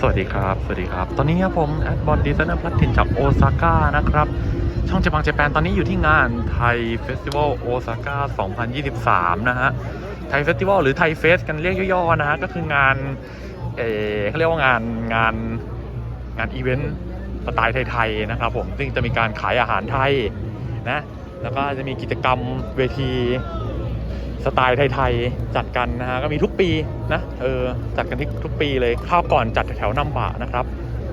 สวัสดีครับ สวัสดีครับ ตอนนี้ครับผมแอดบอลดีไซเนอร์พลัดถิ่นจากโอซาก้านะครับ ช่องเจปังเจแปนตอนนี้อยู่ที่งานไทยเฟสติวัลโอซาก้า2023 นะฮะ ไทยเฟสติวัลหรือไทยเฟสกันเรียกย่อๆนะฮะ ก็คืองาน เออเขาเรียกว่างานงานงานอีเวนต์สไตล์ไทยๆนะครับผม ซึ่งจะมีการขายอาหารไทยนะ แล้วก็จะมีกิจกรรมเวที สไตล์ไทยๆจัดกันนะฮะก็มีทุกปีนะเออจัดกันที่ทุกปีเลยข้าวก่อนจัดแถวนัมบะนะครับ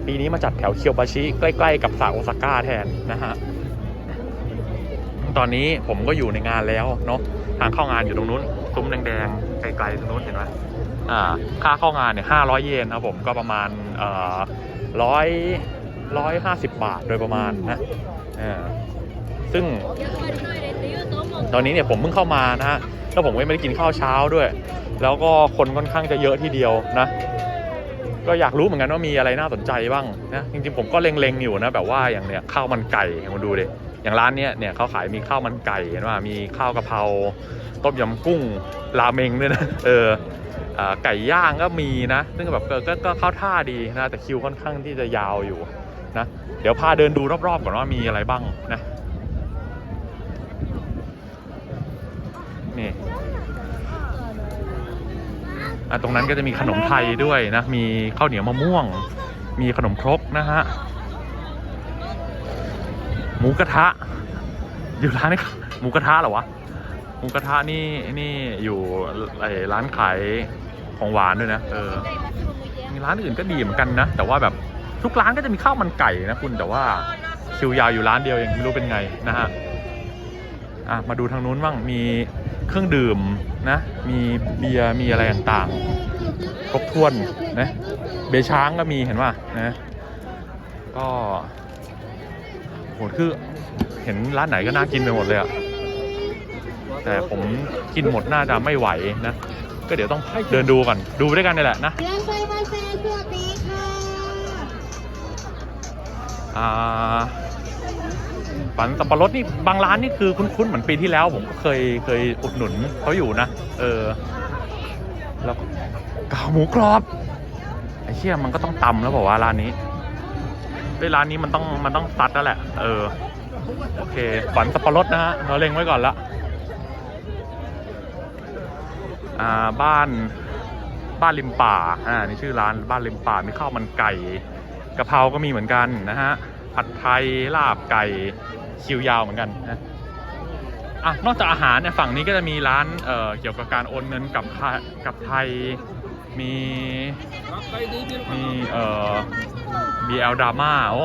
ปีนี้มาจัดแถวเคียวบาชิใกล้ ๆ กับสาโอซาก้าแทนนะฮะตอนนี้ผมก็อยู่ในงานแล้วเนาะทางเข้างานอยู่ตรงนู้นซุ้มแดงๆไกลๆตรงนู้นเห็นไหมอ่าค่าเข้างานเนี่ยห้าร้อยเยนครับผมก็ประมาณเอ่อร้อยร้อยห้าสิบบาทโดยประมาณนะเออซึ่งตอนนี้เนี่ยผมเพิ่งเข้ามานะฮะ แล้วผมก็ไม่ได้กินข้าวเช้าด้วย แล้วก็คนค่อนข้างจะเยอะทีเดียวนะ ก็อยากรู้เหมือนกันว่ามีอะไรน่าสนใจบ้างนะจริงๆผมก็เล็งๆอยู่นะแบบว่าอย่างเนี้ยข้าวมันไก่มาดูดิอย่างร้านเนี้ยเนี่ยเขาขายมีข้าวมันไก่เห็นว่ามีข้าวกะเพราต้มยำกุ้งราเมงด้วยนะเอออ่าไก่ย่างก็มีนะ ซึ่งแบบก็ก็เข้าท่าดีนะแต่คิวค่อนข้างที่จะยาวอยู่นะ เดี๋ยวพาเดินดูรอบๆก่อนว่ามีอะไรบ้างนะ อะตรงนั้นก็จะมีขนมไทยด้วยนะ มีข้าวเหนียวมะม่วง มีขนมครกนะฮะ หมูกระทะ อยู่ร้านนี้หมูกระทะเหรอวะ หมูกระทะนี่นี่อยู่ไอ้ร้านขายของหวานด้วยนะ เออมีร้านอื่นก็ดีเหมือนกันนะ แต่ว่าแบบทุกร้านก็จะมีข้าวมันไก่นะคุณ แต่ว่าคิวยาวอยู่ร้านเดียวยังไม่รู้เป็นไงนะฮะ อะมาดูทางนู้นบ้าง มีเครื่องดื่ม นะ มีเบียร์มีอะไรต่างๆ ครบถ้วนนะเบช้างก็มีเห็นป่ะนะก็โหคือเห็นร้านไหนก็น่ากินไปหมดเลยอะแต่ผมกินหมดหน้าจะไม่ไหวนะ ก็เดี๋ยวต้องเดินดูก่อนดูด้วยกันนี่แหละนะอ่า ฝันสับปะรดนี่บางร้านนี่คือคุ้นๆเหมือนปีที่แล้ว ผมก็เคยเคยอุดหนุนเขาอยู่นะ เออ แล้วก็กาวหมูกรอบไอ้เชี่ยมันก็ต้องตำแล้วบอกว่าร้านนี้เฮ้ยร้านนี้มันต้องมันต้องซัดแล้วแหละ เออ โอเคฝันสับปะรดนะฮะเราเล็งไว้ก่อนละอ่าบ้านบ้านริมป่า อ่า นี่ชื่อร้านบ้านริมป่า มีข้าวมันไก่กะเพราก็มีเหมือนกันนะฮะ ผัดไทย ลาบไก่ คิวยาวเหมือนกันนะอะนอกจากอาหารเนี่ยฝั่งนี้ก็จะมีร้านเอ่อเกี่ยวกับการโอนเงินกับกับไทยมีมีเอ่อ BL Drama โอ้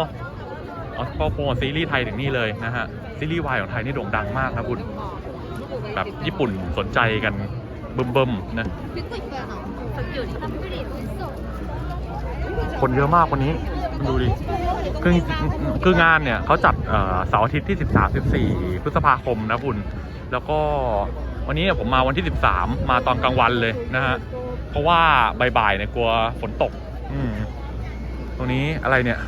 ออก็โปรโมทซีรีส์ไทยถึงนี่เลยนะฮะ ซีรีส์วายของไทยนี่โด่งดังมากนะคุณ แบบญี่ปุ่นสนใจกันบึมๆนะ คนเยอะมากวันนี้ดูดิคือคืองานเนี่ยเขาจัดเสาร์อาทิตย์ที่ 13 14 พฤษภาคมนะคุณ แล้วก็วันนี้เนี่ยผมมาวันที่ 13 มาตอนกลางวันเลยนะฮะ เพราะว่าบ่ายๆเนี่ยกลัวฝนตก อืมตรงนี้อะไรเนี่ย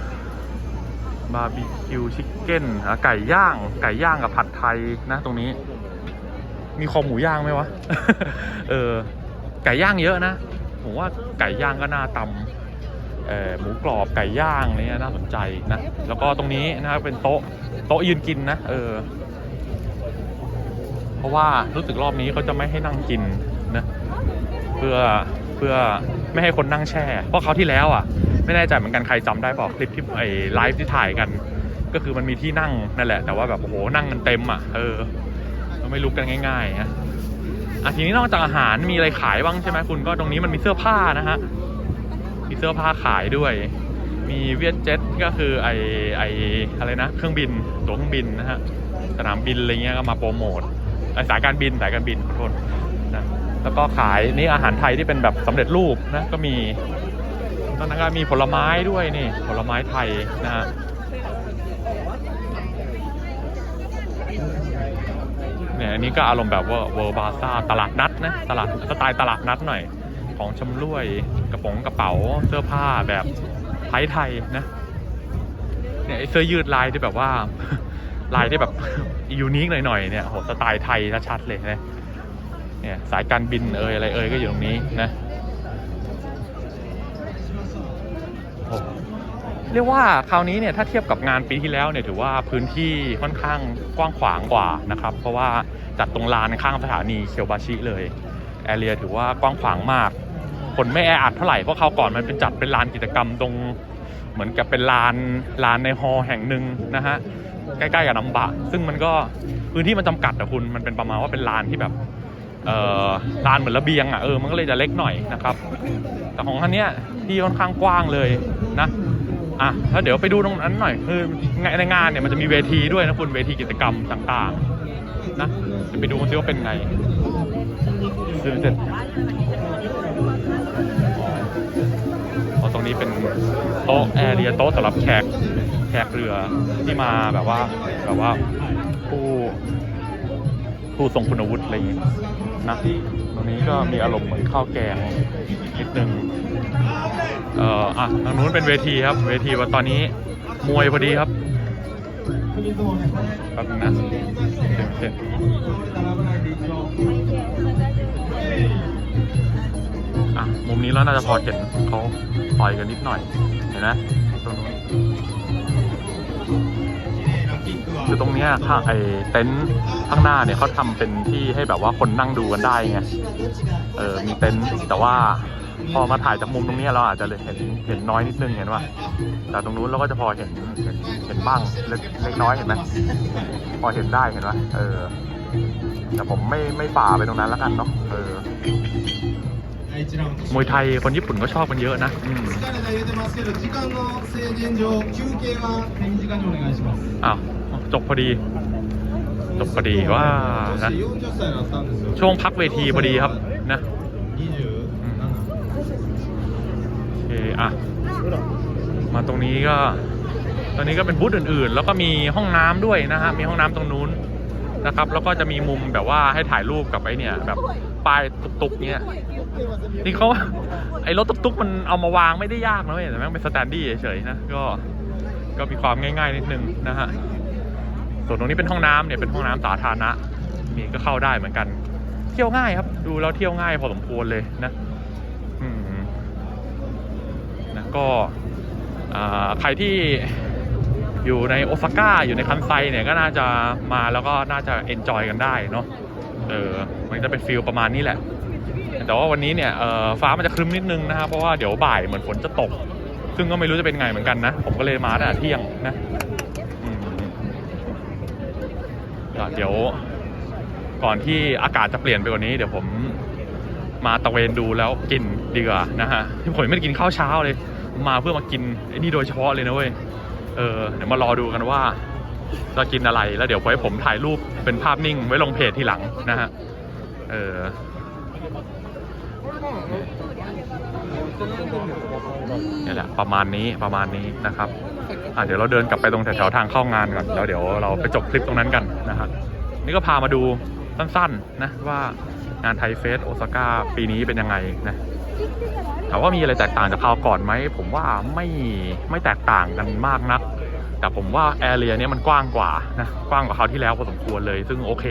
บาร์บีคิวชิคเก้นไก่ย่าง ไก่ย่างกับผัดไทยนะ ตรงนี้ มีคอหมูย่างไหมวะ เออ ไก่ย่างเยอะนะ ผมว่าไก่ย่างก็น่าตำ หมูกรอบไก่ย่างอะไรเนี้ยน่าสนใจนะ แล้วก็ตรงนี้นะครับเป็นโต๊ะโต๊ะยืนกินนะเออเพราะว่ารู้สึกรอบนี้เขาจะไม่ให้นั่งกินนะเพื่อเพื่อไม่ให้คนนั่งแช่ เพราะเขาที่แล้วอะ ไม่แน่ใจเหมือนกันใครจำได้ป่าคลิปที่ไอ้ไลฟ์ที่ถ่ายกัน ก็คือมันมีที่นั่งนั่นแหละ แต่ว่าแบบโอ้โหนั่งกันเต็มอะเออไม่ลุกกันง่ายๆนะอะทีนี้นอกจากอาหารมีอะไรขายบ้างใช่ไหมคุณก็ตรงนี้มันมีเสื้อผ้านะฮะ มีเสื้อผ้าขายด้วย มีเวียดเจ็ตก็คือไอไออะไรนะ เครื่องบินตั๋วเครื่องบินนะฮะ สนามบินอะไรเงี้ยก็มาโปรโมทไอสายการบินสายการบินขอโทษนะแล้วก็ขายนี่อาหารไทยที่เป็นแบบสำเร็จรูปนะก็มีตอนนั้นก็มีผลไม้ด้วยนี่ผลไม้ไทยนะฮะเนี่ยอันนี้ก็อารมณ์แบบว่าเวอร์บาซ่าตลาดนัดนะตลาดสไตล์ตลาดนัดหน่อย ของชำร่วย กระป๋องกระเป๋าเสื้อผ้าแบบไทยๆนะเนี่ยไอเสื้อยืดลายที่แบบว่า ลายที่แบบยูนิคหน่อยๆเนี่ยโหสไตล์ไทยชัดเลยนะเนี่ยสายการบินเอ่ยอะไรเอ่ยก็อยู่ตรงนี้นะเรียกว่าคราวนี้เนี่ยถ้าเทียบกับงานปีที่แล้วเนี่ยถือว่าพื้นที่ค่อนข้างกว้างขวางกว่านะครับ เพราะว่าจัดตรงลานข้างสถานีเคียวบาชิเลยแอเรียถือว่ากว้างขวางมาก คนไม่แออัดเท่าไหร่เพราะคราวก่อนมันเป็นจัดเป็นลานกิจกรรมตรงเหมือนกับเป็นลานลานในฮอลล์แห่งหนึ่งนะฮะใกล้ๆกับน้ำบะ ซึ่งมันก็พื้นที่มันจำกัดอะคุณมันเป็นประมาณว่าเป็นลานที่แบบเอ่อลานเหมือนระเบียงอะเออมันก็เลยจะเล็กหน่อยนะครับ แต่ของท่านเนี้ยที่ค่อนข้างกว้างเลยนะอะแล้วเดี๋ยวไปดูตรงนั้นหน่อยคือในงานเนี่ยมันจะมีเวทีด้วยนะคุณเวทีกิจกรรมต่างๆนะเดี๋ยวไปดูกันซิว่าเป็นไงซื้อเสร็จ อ๋อตรงนี้เป็นโต๊ะแอร์เรียโต๊ะสำหรับแขกแขกเรือที่มาแบบว่าแบบว่าผู้ผู้ทรงคุณวุฒิอะไรอย่างงี้นะตรงนี้ก็มีอารมณ์เหมือนข้าวแกงนิดนึงเอ่ออะทางนู้นเป็นเวทีครับ เวทีว่าตอนนี้มวยพอดีครับแป๊บนะเดี๋ยวเดี๋ย อะมุมนี้แล้วน่าจะพอเห็นเขาต่อยกันนิดหน่อย เห็นไหมตรงนู้นคือตรงเนี้ยถ้าไอเต็นท์ข้างหน้าเนี่ยเขาทำเป็นที่ให้แบบว่าคนนั่งดูกันได้ไง เออ มีเต็นท์แต่ว่าพอมาถ่ายจากมุมตรงนี้เราอาจจะเห็นเห็นน้อยนิดนึงเห็นว่าแต่ตรงนู้นเราก็จะพอเห็นเห็นเห็นบ้างเล็กเล็กน้อยเห็นไหมพอเห็นได้เห็นว่าเออ แต่ผมไม่ไม่ฝ่าไปตรงนั้นแล้วกันเนาะเออ มวยไทยคนญี่ปุ่นก็ชอบกันเยอะนะอ้าวจบพอดี จบพอดีว่านะช่วงพักเวทีพอดีครับนะโอเคอะมาตรงนี้ก็ ตอนนี้ก็เป็นบูธอื่นๆ แล้วก็มีห้องน้ำด้วยนะฮะ มีห้องน้ำตรงนู้น นะครับ แล้วก็จะมีมุมแบบว่าให้ถ่ายรูปกับไอ้เนี่ยแบบป้ายตุ๊กๆเนี่ยนี่เขาไอ้รถตุ๊กๆมันเอามาวางไม่ได้ยากนะเว้ยแต่แม่งเป็นสแตนดี้เฉยๆนะก็ก็มีความง่ายๆนิดนึงนะฮะส่วนตรงนี้เป็นห้องน้ำเนี่ยเป็นห้องน้ำสาธารณะนี่ก็เข้าได้เหมือนกัน เที่ยวง่ายครับ ดูแล้วเที่ยวง่ายพอสมควรเลยนะอืมนะก็อ่าใครที่ อยู่ในโอซาก้าอยู่ในคันไซเนี่ยก็น่าจะมาแล้วก็น่าจะเอนจอยกันได้เนาะเออมันจะเป็นฟิลประมาณนี้แหละ แต่ว่าวันนี้เนี่ยเอ่อฟ้ามันจะครึ้มนิดนึงนะครับเพราะว่าเดี๋ยวบ่ายเหมือนฝนจะตก ซึ่งก็ไม่รู้จะเป็นไงเหมือนกันนะ ผมก็เลยมาตั้งแต่เที่ยงนะเดี๋ยวก่อนที่อากาศจะเปลี่ยนไปกว่านี้เดี๋ยวผมมาตะเวนดูแล้วกินดีกว่านะฮะที่ผมไม่ได้กินข้าวเช้าเลย มาเพื่อมากินไอ้นี่โดยเฉพาะเลยนะเว้ย เออเดี๋ยวมารอดูกันว่าจะกินอะไรแล้วเดี๋ยวไว้ผมถ่ายรูปเป็นภาพนิ่งไว้ลงเพจทีหลังนะฮะเออนี่แหละประมาณนี้ประมาณนี้นะครับอะเดี๋ยวเราเดินกลับไปตรงแถวๆทางเข้างานก่อนแล้วเดี๋ยวเราไปจบคลิปตรงนั้นกันนะฮะนี่ก็พามาดูสั้นๆนะว่างานไทยเฟสโอซาก้าปีนี้เป็นยังไงนะ ถามว่ามีอะไรแตกต่างจากคราวก่อนไหมผมว่าไม่ไม่แตกต่างกันมากนัก แต่ผมว่าแอเรียนี้มันกว้างกว่านะกว้างกว่าคราวที่แล้วพอสมควรเลย ซึ่งโอเค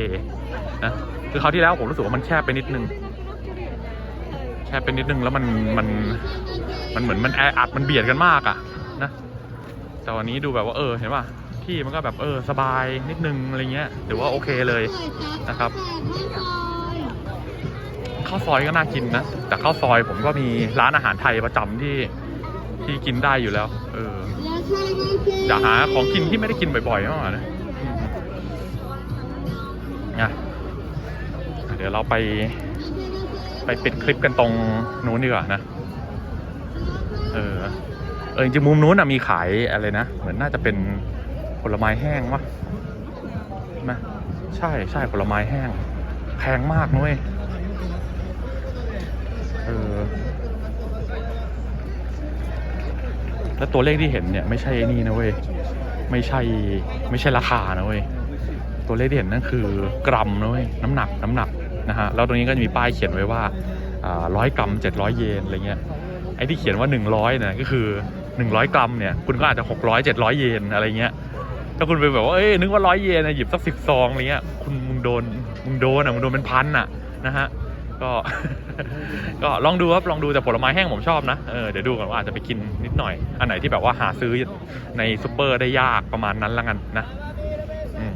นะคือคราวที่แล้วผมรู้สึกว่ามันแคบไปนิดนึงแคบไปนิดนึงแล้วมันมันมันเหมือนมันแออัดมันเบียดกันมากอะนะแต่วันนี้ดูแบบว่าเออเห็นป่ะที่มันก็แบบเออสบายนิดนึงอะไรเงี้ยถือว่าโอเคเลยนะครับ ข้าวซอยก็น่ากินนะ แต่ข้าวซอยผมก็มีร้านอาหารไทยประจำที่ที่กินได้อยู่แล้ว เอออยากหาของกินที่ไม่ได้กินบ่อยๆมากนะนะเดี๋ยวเราไปไปปิดคลิปกันตรงนู้นดีกว่านะ เออ เออจริงๆมุมนู้นน่ะมีขายอะไรนะ เหมือนน่าจะเป็นผลไม้แห้งวะใช่ไหมใช่ใช่ผลไม้แห้ง แพงมากนุ้ย แล้วตัวเลขที่เห็นเนี่ยไม่ใช่ไอ้นี่นะเว้ยไม่ใช่ไม่ใช่ราคานะเว้ยตัวเลขที่เห็นนั่นคือกรัมนะเว้ยน้ำหนักน้ำหนักนะฮะแล้วตรงนี้ก็จะมีป้ายเขียนไว้ว่าร้อยกรัมเจ็ดร้อยเยนอะไรเงี้ยไอ้ที่เขียนว่าหนึ่งร้อยเนี่ยก็คือหนึ่งร้อยกรัมเนี่ยคุณก็อาจจะหกร้อยเจ็ดร้อยเยนอะไรเงี้ยถ้าคุณไปแบบว่าเอ้ยนึกว่าร้อยเยนนะหยิบสักสิบซองอะไรเงี้ยคุณมึงโดนมึงโดนอะมึงโดนเป็นพันอะนะฮะ ก็ ก็ลองดูครับลองดูแต่ผลไม้แห้งผมชอบนะเออเดี๋ยวดูก่อนว่าอาจจะไปกินนิดหน่อย อันไหนที่แบบว่าหาซื้อในซูเปอร์ได้ยากประมาณนั้นละกันนะอืม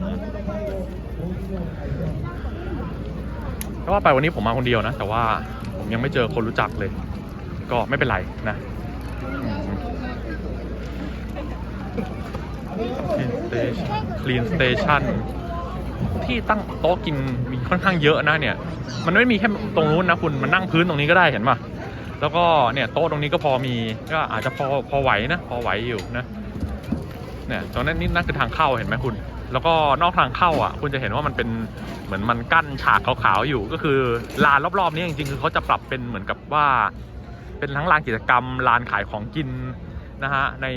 เพราะว่าไปวันนี้ผมมาคนเดียวนะ แต่ว่าผมยังไม่เจอคนรู้จักเลย ก็ไม่เป็นไรนะอืม Clean Station Clean Station ที่ตั้งโต๊ะกินมีค่อนข้างเยอะนะเนี่ย มันไม่มีแค่ตรงนู้นนะคุณมันนั่งพื้นตรงนี้ก็ได้เห็นป่ะแล้วก็เนี่ยโต๊ะตรงนี้ก็พอมีก็อาจจะพอพอไหวนะพอไหวอยู่นะเนี่ยตรงนั้นนี่นั่นคือทางเข้าเห็นไหมคุณ แล้วก็นอกทางเข้าอะ คุณจะเห็นว่ามันเป็นเหมือนมันกั้นฉากขาวๆอยู่ก็คือลานรอบๆนี้จริงๆคือเขาจะปรับเป็นเหมือนกับว่า เป็นทั้งลานกิจกรรมลานขายของกินนะฮะใน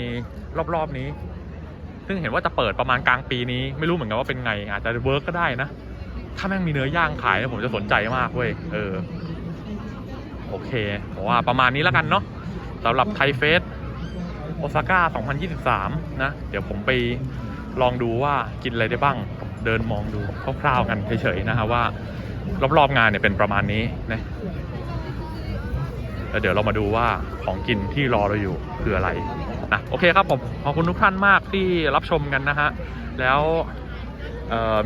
รอบๆนี้ ซึ่งเห็นว่าจะเปิดประมาณกลางปีนี้ ไม่รู้เหมือนกันว่าเป็นไง อาจจะเวิร์กก็ได้นะ ถ้าแม่งมีเนื้อย่างขายเนี่ยผมจะสนใจมากเว้ย เออ โอเคผมว่าประมาณนี้แล้วกันเนาะสำหรับไทเฟสโอซาก้า 2023 นะ เดี๋ยวผมไปลองดูว่ากินอะไรได้บ้าง เดินมองดูคร่าวๆกันเฉยๆนะฮะว่ารอบๆงานเนี่ยเป็นประมาณนี้นะแล้วเดี๋ยวเรามาดูว่าของกินที่รอเราอยู่คืออะไร นะโอเคครับผมขอบคุณทุกท่านมากที่รับชมกันนะฮะแล้ว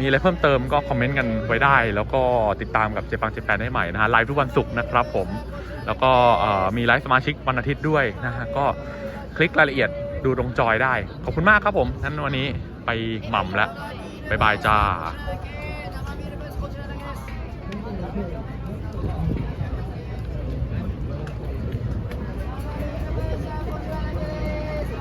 มีอะไรเพิ่มเติมก็คอมเมนต์กันไว้ได้ แล้วก็ติดตามกับเจปังเจแปนได้ใหม่นะฮะไลฟ์ทุกวันศุกร์นะครับผม แล้วก็มีไลฟ์สมาชิกวันอาทิตย์ด้วยนะฮะก็คลิกรายละเอียดดูตรงจอยได้ ขอบคุณมากครับผมนั้นวันนี้ไปหม่ำแล้วบ๊ายบายจ้า